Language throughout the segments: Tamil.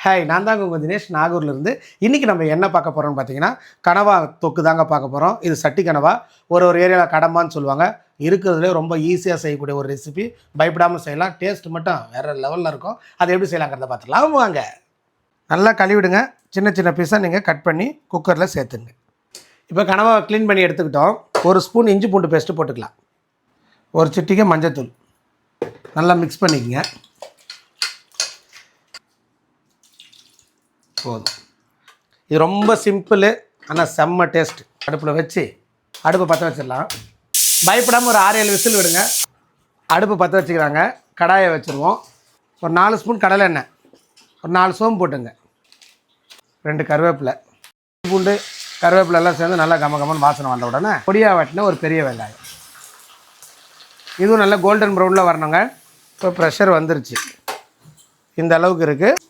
ஹாய் நான் தாங்க உங்கள் தினேஷ். நாகூர்லேருந்து இன்றைக்கி நம்ம என்ன பார்க்க போகிறோம்னு பார்த்தீங்கன்னா கனவா தொக்கு தாங்க பார்க்க போகிறோம் இது சட்டி கனவா. ஒரு ஒரு ஏரியாவில் கடம்பான்னு சொல்லுவாங்க. இருக்கிறதுலே ரொம்ப ஈஸியாக செய்யக்கூடிய ஒரு ரெசிபி பயப்படாமல் செய்யலாம். டேஸ்ட் மட்டும் வேறு லெவலில் இருக்கும். அதை எப்படி செய்யலாங்கிறத பார்த்துக்கலாம் வாங்க. நல்லா கழுவிடுங்க. சின்ன சின்ன பீஸாக நீங்கள் கட் பண்ணி குக்கரில் சேர்த்துங்க இப்போ கனவா க்ளீன் பண்ணி எடுத்துக்கிட்டோம். ஒரு ஸ்பூன் இஞ்சி பூண்டு பேஸ்ட்டு போட்டுக்கலாம். ஒரு சிட்டிக்கு மஞ்சத்தூள். நல்லா மிக்ஸ் பண்ணிக்கங்க. போதும். இது ரொம்ப சிம்பிள் ஆனால் செம்ம டேஸ்ட் அடுப்பில் வச்சு அடுப்பை பற்ற வச்சிடலாம். பயப்படாமல் ஒரு ஆறு ஏழு விசில் விடுங்க. அடுப்பு பற்ற வச்சுக்கிறாங்க. கடாயை வச்சுருவோம். ஒரு நாலு ஸ்பூன் கடலை எண்ணெய். ஒரு நாலு சோம்பு போட்டுங்க. ரெண்டு கருவேப்பிலை. பூண்டு கருவேப்பிலை எல்லாம் சேர்ந்து நல்லா கம கமன்னு வாசனை வந்த உடனே பொடியாக வாட்டினா ஒரு பெரிய வெங்காயம். இதுவும் நல்லா கோல்டன் ப்ரௌனில் வரணுங்க. இப்போ ப்ரெஷர் வந்துருச்சு. இந்த அளவுக்கு இருக்குது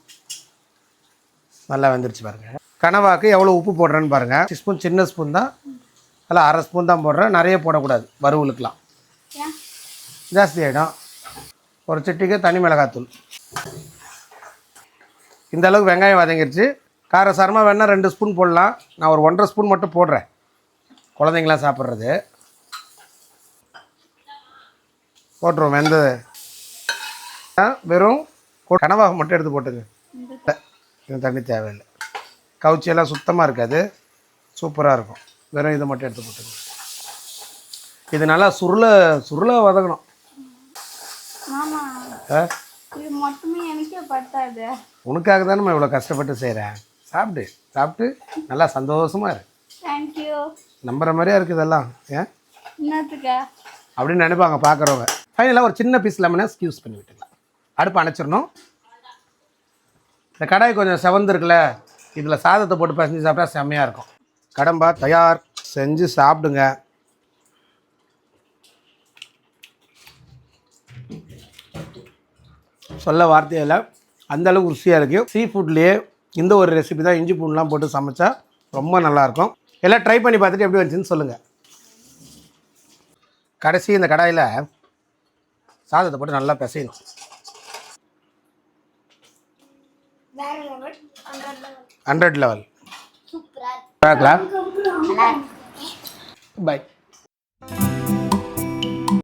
நல்லா வெந்துருச்சு பாருங்கள் கனவாக்கு எவ்வளோ உப்பு போடுறேன்னு பாருங்கள் ஸ்பூன் சின்ன ஸ்பூன் தான். அதில் அரை ஸ்பூன் தான் போடுறேன். நிறைய போடக்கூடாது வறுவலுக்கெலாம் ஜாஸ்தி ஆகிடும் ஒரு சிட்டிக்கு தனி மிளகாத்தூள். இந்த அளவுக்கு வெங்காயம் வதங்கிருச்சு. காரசாரமாக வேணால் ரெண்டு ஸ்பூன் போடலாம். நான் ஒரு ஒன்றரை ஸ்பூன் மட்டும் போடுறேன். குழந்தைங்களாம் சாப்பிட்றது. போட்டுருவோம் வெந்தது. வெறும் கனவாக மட்டும் எடுத்து போட்டுங்க இது தண்ணி தேவையில்லை. கவுச்சியெல்லாம் சுத்தமாக இருக்காது. சூப்பராக இருக்கும். வெறும் இதை மட்டும் எடுத்து போட்டுங்க இது நல்லா சுருள சுருள வதங்கணும் உனக்காக தானே இவ்வளோ கஷ்டப்பட்டு செய்கிறேன் சாப்பிடு சாப்பிட்டு நல்லா சந்தோஷமாக இரு. தேங்க்யூ நம்புற மாதிரியா இருக்குது இதெல்லாம். ஏன் அப்படின்னு நினைப்பாங்க பார்க்குறவங்க ஃபைனலாக ஒரு சின்ன பீஸ் லெமனை ஸ்கியூஸ் பண்ணி விட்டுக்கலாம். அடுப்பு அணைச்சிடணும். இந்த கடாய் கொஞ்சம் செவந்திருக்குல்ல இதில் சாதத்தை போட்டு பசஞ்சு சாப்பிட்டா செம்மையாக இருக்கும். கடம்பா தயார் செஞ்சு சாப்பிடுங்க. சொல்ல வார்த்தையில் அந்தளவுக்கு ருசியாக இருக்குது சீ ஃபுட்லேயே இந்த ஒரு ரெசிபி தான் இஞ்சி பூண்டுலாம் போட்டு சமைச்சா ரொம்ப நல்லாயிருக்கும் எல்லாம் ட்ரை பண்ணி பார்த்துட்டு எப்படி வந்துச்சுன்னு சொல்லுங்கள் கடைசி இந்த கடாயில் சாதத்தை போட்டு நல்லா பிசையணும். ஹண்ட்ரட் லெவல் பார்க்கலாம். பாய்